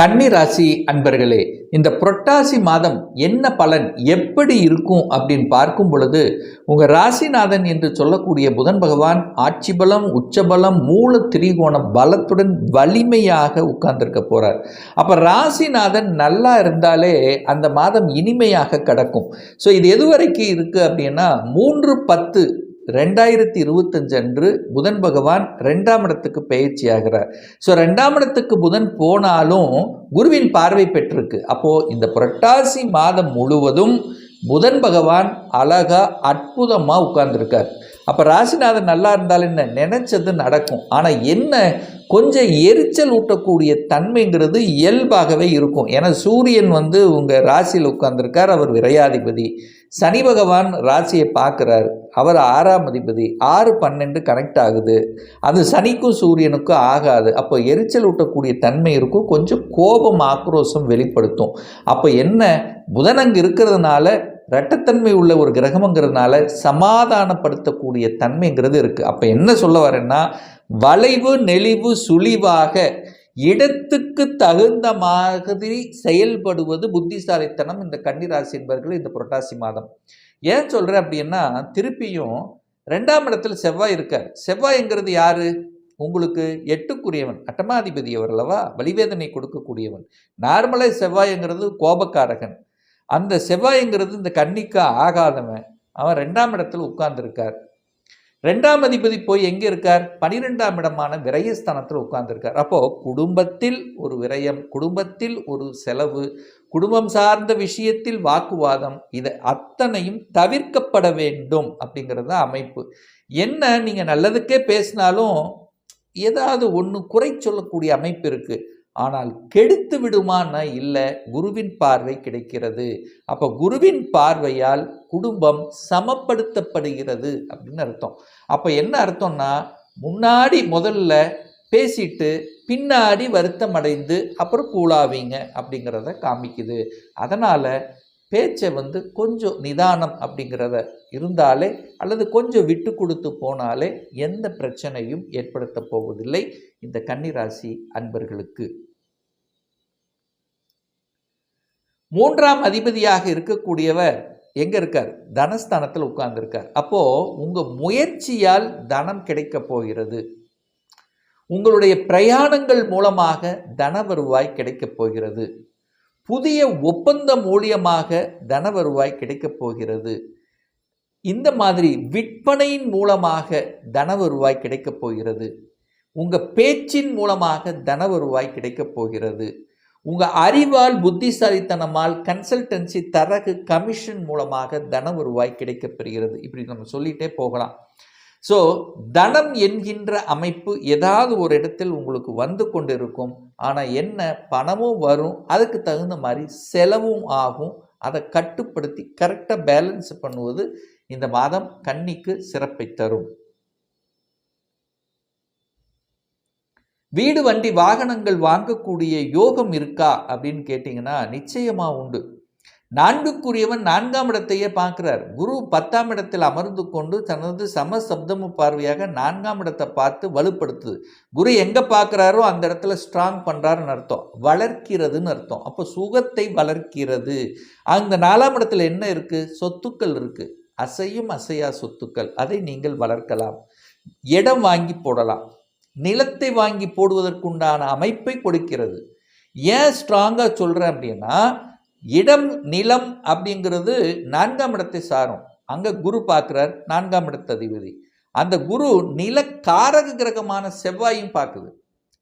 கன்னி ராசி அன்பர்களே இந்த புரட்டாசி மாதம் என்ன பலன் எப்படி இருக்கும் அப்படின்னு பார்க்கும் பொழுது உங்க ராசிநாதன் என்று சொல்லக்கூடிய புதன் பகவான் ஆட்சி பலம் உச்சபலம் மூல திரிகோண பலத்துடன் வலிமையாக உட்கார்ந்திருக்க போறார். அப்ப ராசிநாதன் நல்லா இருந்தாலே அந்த மாதம் இனிமையாக கடக்கும். ஸோ இது எதுவரைக்கும் இருக்கு அப்படின்னா மூன்று பத்து ரெண்டாயிரத்தி இருபத்தஞ்சு அன்று புதன் பகவான் ரெண்டாம் இடத்துக்கு பயிற்சி ஆகிறார் ஸோ ரெண்டாம் இடத்துக்கு புதன் போனாலும் குருவின் பார்வை பெற்றிருக்கு. அப்போது இந்த புரட்டாசி மாதம் முழுவதும் புதன் பகவான் அழகாக அற்புதமாக உட்கார்ந்துருக்கார். அப்போ ராசிநாதன் நல்லா இருந்தால் என்ன? நினச்சது நடக்கும். ஆனால் என்ன? கொஞ்சம் எரிச்சல் ஊட்டக்கூடிய தன்மைங்கிறது இயல்பாகவே இருக்கும். ஏன்னா சூரியன் வந்து உங்கள் ராசியில் உட்கார்ந்துருக்கார். அவர் விரையாதிபதி. சனி பகவான் ராசியை பார்க்குறார். அவர் ஆறாம் அதிபதி. ஆறு பன்னெண்டு கனெக்ட் ஆகுது. அது சனிக்கும் சூரியனுக்கும் ஆகாது. அப்போ எரிச்சல் ஊட்டக்கூடிய தன்மை இருக்கும். கொஞ்சம் கோபம் ஆக்ரோஷம் வெளிப்படுத்தும். அப்போ என்ன? புதன் அங்கே இருக்கிறதுனால ரெட்டத்தன்மை உள்ள ஒரு கிரகம்ங்கிறதுனால சமாதானப்படுத்தக்கூடிய தன்மைங்கிறது இருக்குது அப்போ என்ன சொல்ல வரேன்னா வளைவு நெளிவு சுழிவாக இடத்துக்கு தகுந்த மாதிரி செயல்படுவது புத்திசாலித்தனம். இந்த கன்னிராசி என்பவர்கள் இந்த புரட்டாசி மாதம். ஏன் சொல்கிறேன் அப்படின்னா திருப்பியும் ரெண்டாம் இடத்துல செவ்வாய் இருக்கார். செவ்வாய்ங்கிறது யாரு? உங்களுக்கு எட்டுக்குரியவன் அட்டமாதிபதி அவர் அல்லவா? வலிவேதனை கொடுக்கக்கூடியவன். நார்மலாக செவ்வாய்ங்கிறது கோபக்காரகன். அந்த செவ்வாய்ங்கிறது இந்த கன்னிக்கு ஆகாதவன். அவன் ரெண்டாம் இடத்துல உட்கார்ந்துருக்கார். ரெண்டாம் அதிபதி போய் எங்கே இருக்கார்? பனிரெண்டாம் இடமான விரயஸ்தானத்தில் உட்கார்ந்துருக்கார். அப்போது குடும்பத்தில் ஒரு விரயம் குடும்பத்தில் ஒரு செலவு குடும்பம் சார்ந்த விஷயத்தில் வாக்குவாதம் இதை அத்தனையும் தவிர்க்கப்பட வேண்டும் அப்படிங்கிறது தான் அமைப்பு. என்ன நீங்கள் நல்லதுக்கே பேசினாலும் ஏதாவது ஒன்று குறை சொல்லக்கூடிய அமைப்பு இருக்குது ஆனால் கெடுத்து விடுமான்னா இல்லை குருவின் பார்வை கிடைக்கிறது. அப்போ குருவின் பார்வையால் குடும்பம் சமப்படுத்தப்படுகிறது அப்படின்னு அர்த்தம். அப்போ என்ன அர்த்தம்னா முன்னாடி முதல்ல பேசிட்டு பின்னாடி வருத்தம் அடைந்து அப்புறம் கூழாவீங்க அப்படிங்கிறத காமிக்குது. அதனால் பேச்சை வந்து கொஞ்சம் நிதானம் அப்படிங்கிறத இருந்தாலே அல்லது கொஞ்சம் விட்டு கொடுத்து போனாலே எந்த பிரச்சனையும் ஏற்படுத்த போவதில்லை. இந்த கன்னிராசி அன்பர்களுக்கு. மூன்றாம் அதிபதியாக இருக்கக்கூடியவர் எங்கே இருக்கார்? தனஸ்தானத்தில் உட்கார்ந்துருக்கார். அப்போது உங்கள் முயற்சியால் தனம் கிடைக்க போகிறது. உங்களுடைய பிரயாணங்கள் மூலமாக தன வருவாய் கிடைக்கப் போகிறது. புதிய ஒப்பந்தம் மூலியமாக தன வருவாய் கிடைக்கப் போகிறது. இந்த மாதிரி விற்பனையின் மூலமாக தன வருவாய் கிடைக்கப் போகிறது. உங்கள் பேச்சின் மூலமாக தன வருவாய் கிடைக்கப் போகிறது. உங்கள் அறிவால் புத்திசாலித்தனமால் கன்சல்டன்சி தரகு கமிஷன் மூலமாக தன வருவாய் கிடைக்கப்பெறுகிறது இப்படி நம்ம சொல்லிகிட்டே போகலாம். ஸோ தனம் என்கின்ற அமைப்பு ஏதாவது ஒரு இடத்தில் உங்களுக்கு வந்து கொண்டு இருக்கும் ஆனால் என்ன? பணமும் வரும். அதுக்கு தகுந்த மாதிரி செலவும் ஆகும். அதை கட்டுப்படுத்தி கரெக்டாக பேலன்ஸ் பண்ணுவது இந்த மாதம் கன்னிக்கு சிறப்பை தரும். வீடு வண்டி வாகனங்கள் வாங்கக்கூடிய யோகம் இருக்கா? அப்படின்னு கேட்டிங்கன்னா நிச்சயமாக உண்டு. நான்குக்குரியவன் நான்காம் இடத்தையே பார்க்கிறார். குரு பத்தாம் இடத்தில் அமர்ந்து கொண்டு தனது சம சப்தம பார்வையாக நான்காம் இடத்தை பார்த்து வலுப்படுத்துது. குரு எங்கே பார்க்குறாரோ அந்த இடத்துல ஸ்ட்ராங் பண்ணுறாருன்னு அர்த்தம். வளர்க்கிறதுன்னு அர்த்தம். அப்போ சுகத்தை வளர்க்கிறது. அந்த நாலாம் இடத்துல என்ன இருக்குது சொத்துக்கள் இருக்குது அசையும் அசையா சொத்துக்கள். அதை நீங்கள் வளர்க்கலாம். இடம் வாங்கி போடலாம். நிலத்தை வாங்கி போடுவதற்குண்டான அமைப்பை கொடுக்கிறது. ஏன் ஸ்ட்ராங்காக சொல்கிறேன் அப்படின்னா இடம் நிலம் அப்படிங்கிறது நான்காம் இடத்தை சாரும். அங்கே குரு பார்க்குறார் நான்காம் இடத்து அதிபதி. அந்த குரு நில காரக கிரகமான செவ்வாயும் பார்க்குது.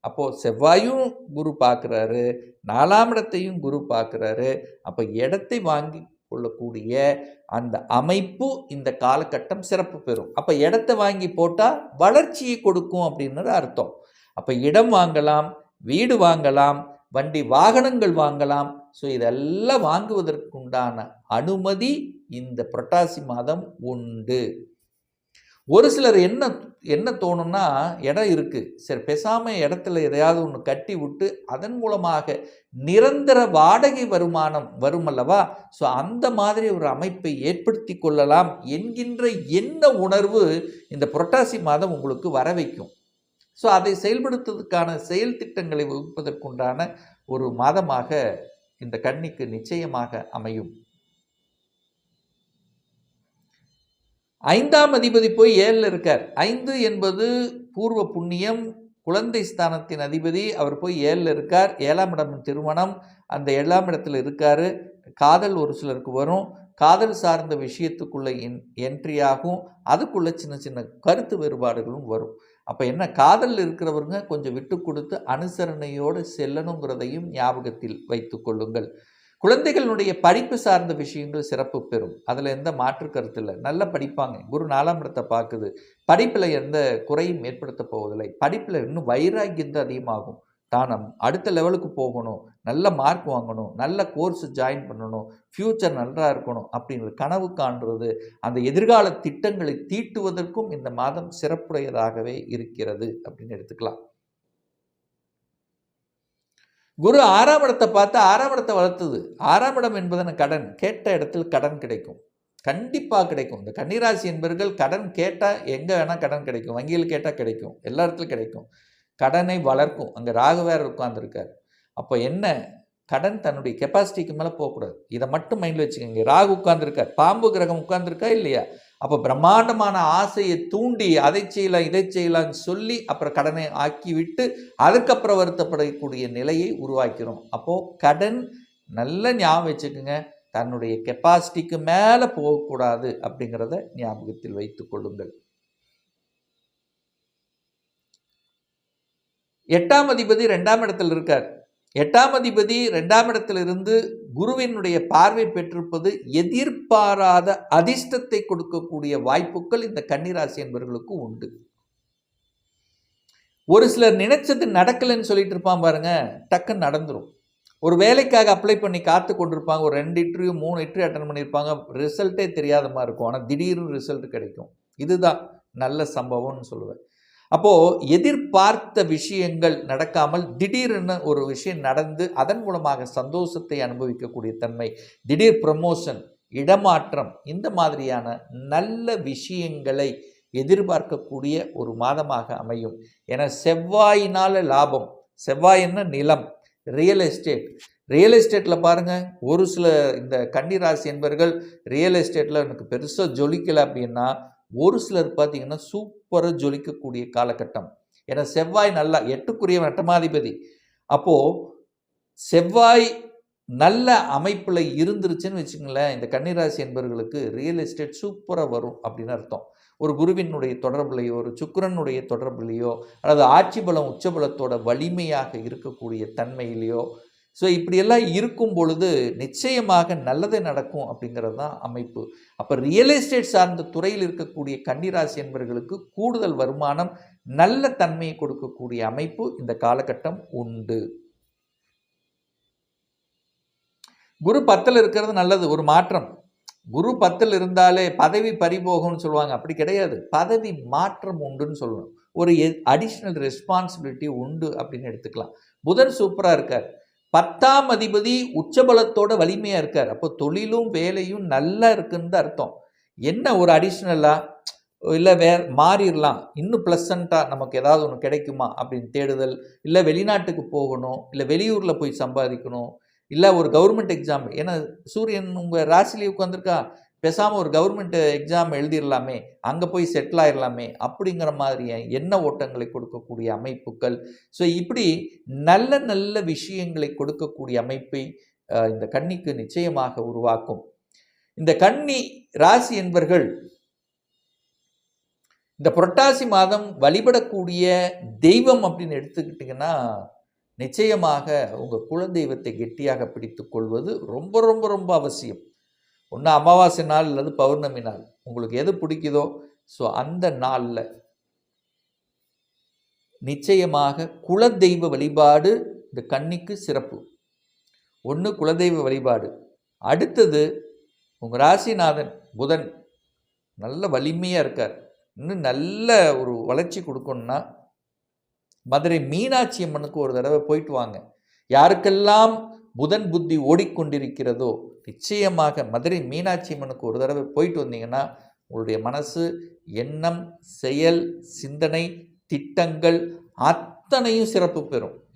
அப்போது செவ்வாயும் குரு பார்க்குறாரு நாலாம் இடத்தையும் குரு பார்க்குறாரு. அப்போ இடத்தை வாங்கி கொள்ளக்கூடிய அந்த அமைப்பு இந்த காலகட்டம் சிறப்பு பெறும். அப்போ இடத்த வாங்கி போட்டால் வளர்ச்சியை கொடுக்கும் அப்படின்றது அர்த்தம். அப்போ இடம் வாங்கலாம் வீடு வாங்கலாம் வண்டி வாகனங்கள் வாங்கலாம் ஸோ இதெல்லாம் வாங்குவதற்குண்டான அனுமதி இந்த புரட்டாசி மாதம் உண்டு. ஒரு சிலர் என்ன என்ன தோணும்னா இடம் இருக்குது சரி பேசாமல் இடத்துல எதையாவது ஒன்று கட்டி விட்டு அதன் மூலமாக நிரந்தர வாடகை வருமானம் வரும் அல்லவா ஸோ அந்த மாதிரி ஒரு அமைப்பை ஏற்படுத்தி கொள்ளலாம் என்கின்ற என்ன உணர்வு இந்த புரட்டாசி மாதம் உங்களுக்கு வர வைக்கும். ஸோ அதை செயல்படுத்துவதற்கான செயல் திட்டங்களை வகுப்பதற்குண்டான ஒரு மாதமாக இந்த கன்னிக்கு நிச்சயமாக அமையும். ஐந்தாம் அதிபதி போய் ஏழில் இருக்கார். ஐந்து என்பது பூர்வ புண்ணியம் குழந்தை ஸ்தானத்தின் அதிபதி அவர் போய் ஏழில் இருக்கார். ஏழாம் இடம் திருமணம் அந்த ஏழாம் இடத்துல இருக்கார். காதல் ஒரு சிலருக்கு வரும். காதல் சார்ந்த விஷயத்துக்குள்ளே என் என்ட்ரி ஆகும். அதுக்குள்ளே சின்ன சின்ன கருத்து வேறுபாடுகளும் வரும். அப்போ என்ன காதல் இருக்கிறவருங்க கொஞ்சம் விட்டு கொடுத்து அனுசரணையோடு செல்லணுங்கிறதையும் ஞாபகத்தில் வைத்து கொள்ளுங்கள். குழந்தைகளுடைய படிப்பு சார்ந்த விஷயங்கள் சிறப்பு பெறும். அதில் எந்த மாற்று கருத்து இல்லை. நல்லா படிப்பாங்க. குரு நாலாம் இடத்தை பார்க்குது. படிப்பில் எந்த குறையும் ஏற்படுத்த போவதில்லை. படிப்பில் இன்னும் வைராக்கியம் தான் அதிகமாகும். தானம் அடுத்த லெவலுக்கு போகணும் நல்ல மார்க் வாங்கணும் நல்ல கோர்ஸ் ஜாயின் பண்ணணும் ஃப்யூச்சர் நல்லா இருக்கணும் அப்படிங்கிற கனவு காண்றது அந்த எதிர்கால திட்டங்களை தீட்டுவதற்கும் இந்த மாதம் சிறப்புடையதாகவே இருக்கிறது அப்படின்னு எடுத்துக்கலாம். குரு ஆறாம் இடத்தை பார்த்து ஆறாம் இடத்தை வளர்த்துது. ஆறாம் இடம் என்பதன கடன். கேட்ட இடத்தில் கடன் கிடைக்கும். கண்டிப்பாக கிடைக்கும். இந்த கன்னிராசி என்பவர்கள் கடன் கேட்டால் எங்கே வேணால் கடன் கிடைக்கும். வங்கியில் கேட்டால் கிடைக்கும். எல்லா இடத்துலையும் கிடைக்கும். கடனை வளர்க்கும். அங்கே ராகு வேறு உட்காந்துருக்கார் அப்போ என்ன? கடன் தன்னுடைய கெப்பாசிட்டிக்கு மேலே போகக்கூடாது. இதை மட்டும் மைண்டில் வச்சுக்கோங்க. ராகு உட்காந்துருக்கார் பாம்பு கிரகம் உட்காந்துருக்கா இல்லையா? அப்போ பிரம்மாண்டமான ஆசையை தூண்டி அதை செய்யலாம் இதை செய்யலாம்னு சொல்லி அப்புறம் கடனை ஆக்கி விட்டு அதுக்கப்புறம் வருத்தப்படக்கூடிய நிலையை உருவாக்கிறோம். அப்போது கடன் நல்ல ஞாபகம் வச்சுக்கோங்க. தன்னுடைய கெப்பாசிட்டிக்கு மேலே போகக்கூடாது அப்படிங்கிறத ஞாபகத்தில் வைத்து கொள்ளுங்கள். எட்டாம் அதிபதி ரெண்டாம் இடத்தில் இருக்கார். எட்டாம் அதிபதி ரெண்டாம் இடத்திலிருந்து குருவினுடைய பார்வை பெற்றிருப்பது எதிர்பாராத அதிர்ஷ்டத்தை கொடுக்கக்கூடிய வாய்ப்புகள் இந்த கன்னிராசி என்பவர்களுக்கு உண்டு. ஒரு சிலர் நினைச்சது நடக்கலைன்னு சொல்லிட்டு இருப்பான் பாருங்க டக்குன்னு நடந்துடும் ஒரு வேலைக்காக அப்ளை பண்ணி காத்து கொண்டிருப்பாங்க ஒரு ரெண்டு இன்டர்வியூ மூணு இன்டர்வியூ அட்டன் பண்ணியிருப்பாங்க ரிசல்ட்டே தெரியாத மாதிரி இருக்கும். ஆனால் திடீர்னு ரிசல்ட் கிடைக்கும். இதுதான் நல்ல சம்பவம்னு சொல்லுவேன். அப்போது எதிர்பார்த்த விஷயங்கள் நடக்காமல் திடீர்னு ஒரு விஷயம் நடந்து அதன் மூலமாக சந்தோஷத்தை அனுபவிக்கக்கூடிய தன்மை திடீர் ப்ரமோஷன் இடமாற்றம் இந்த மாதிரியான நல்ல விஷயங்களை எதிர்பார்க்கக்கூடிய ஒரு மாதமாக அமையும். என செவ்வாயினால் லாபம். செவ்வாயின்னா நிலம் ரியல் எஸ்டேட் ரியல் எஸ்டேட்டில் பாருங்கள் ஒரு சில இந்த கன்னிராசி என்பவர்கள் ரியல் எஸ்டேட்டில் எனக்கு பெருசாக ஜொலிக்கலை அப்படின்னா ஒரு சிலர் பார்த்தீங்கன்னா சூப்பராக ஜொலிக்கக்கூடிய காலகட்டம். ஏன்னா செவ்வாய் நல்லா எட்டுக்குரிய நட்டமாதிபதி அப்போது செவ்வாய் நல்ல அமைப்பில் இருந்துருச்சுன்னு வச்சுங்களேன் இந்த கன்னிராசி என்பவர்களுக்கு ரியல் எஸ்டேட் சூப்பராக வரும் அப்படின்னு அர்த்தம். ஒரு குருவினுடைய தொடர்புலையோ ஒரு சுக்கரனுடைய தொடர்புலையோ அல்லது ஆட்சி பலம் உச்சபலத்தோட வலிமையாக இருக்கக்கூடிய தன்மையிலையோ ஸோ இப்படியெல்லாம் இருக்கும் பொழுது நிச்சயமாக நல்லது நடக்கும் அப்படிங்கிறது தான் அமைப்பு. அப்போ ரியல் எஸ்டேட் சார்ந்த துறையில் இருக்கக்கூடிய கன்னிராசி என்பவர்களுக்கு கூடுதல் வருமானம் நல்ல தன்மையை கொடுக்கக்கூடிய அமைப்பு இந்த காலகட்டம் உண்டு. குரு பத்தில் இருக்கிறது நல்லது ஒரு மாற்றம். குரு பத்தில் இருந்தாலே பதவி பறிபோகும்னு சொல்லுவாங்க. அப்படி கிடையாது. பதவி மாற்றம் உண்டுன்னு சொல்லணும். ஒரு அடிஷ்னல் ரெஸ்பான்சிபிலிட்டி உண்டு அப்படின்னு எடுத்துக்கலாம். புதன் சூப்பராக இருக்கார். பத்தாம் அதிபதி உச்சபலத்தோட வலிமையாக இருக்கார். அப்போ தொழிலும் வேலையும் நல்லா இருக்குன்னு அர்த்தம். என்ன ஒரு அடிஷ்னலாக இல்லை வே மாறிடலாம். இன்னும் ப்ளசண்ட்டாக நமக்கு ஏதாவது ஒன்று கிடைக்குமா? அப்படின்னு தேடுதல். இல்லை வெளிநாட்டுக்கு போகணும். இல்லை வெளியூரில் போய் சம்பாதிக்கணும். இல்லை ஒரு கவர்மெண்ட் எக்ஸாம் ஏன்னா சூரியன் உங்கள் ராசிலேயே உட்காந்துருக்கா பேசாமல் ஒரு கவர்மெண்ட் எக்ஸாம் எழுதிடலாமே அங்கே போய் செட்டில் ஆயிடலாமே அப்படிங்கிற மாதிரிய எண்ண ஓட்டங்களை கொடுக்கக்கூடிய அமைப்புகள்? ஸோ இப்படி நல்ல நல்ல விஷயங்களை கொடுக்கக்கூடிய அமைப்பை இந்த கண்ணிக்கு நிச்சயமாக உருவாக்கும். இந்த கண்ணி ராசி என்பர்கள் இந்த புரட்டாசி மாதம் வழிபடக்கூடிய தெய்வம் அப்படின்னு எடுத்துக்கிட்டிங்கன்னா நிச்சயமாக உங்கள் குலதெய்வத்தை கெட்டியாக பிடித்து கொள்வது ரொம்ப ரொம்ப ரொம்ப அவசியம். ஒன்று அமாவாசை நாள் அல்லது பௌர்ணமி நாள். உங்களுக்கு எது பிடிக்குதோ ஸோ அந்த நாளில் நிச்சயமாக குலதெய்வ வழிபாடு இந்த கன்னிக்கு சிறப்பு. ஒன்று குலதெய்வ வழிபாடு. அடுத்தது உங்கள் ராசிநாதன் புதன் நல்ல வலிமையாக இருக்கார். இன்னும் நல்ல ஒரு வளர்ச்சி கொடுக்கணுன்னா மதுரை மீனாட்சி அம்மனுக்கு ஒரு தடவை போயிட்டு வாங்க. யாருக்கெல்லாம் புதன் புத்தி ஓடிக்கொண்டிருக்கிறதோ நிச்சயமாக மதுரை மீனாட்சி அம்மனுக்கு ஒரு தடவை போயிட்டு வந்தீங்கன்னா உங்களுடைய மனசு எண்ணம் செயல் சிந்தனை திட்டங்கள் அத்தனையும் சிறப்பு பெறும்.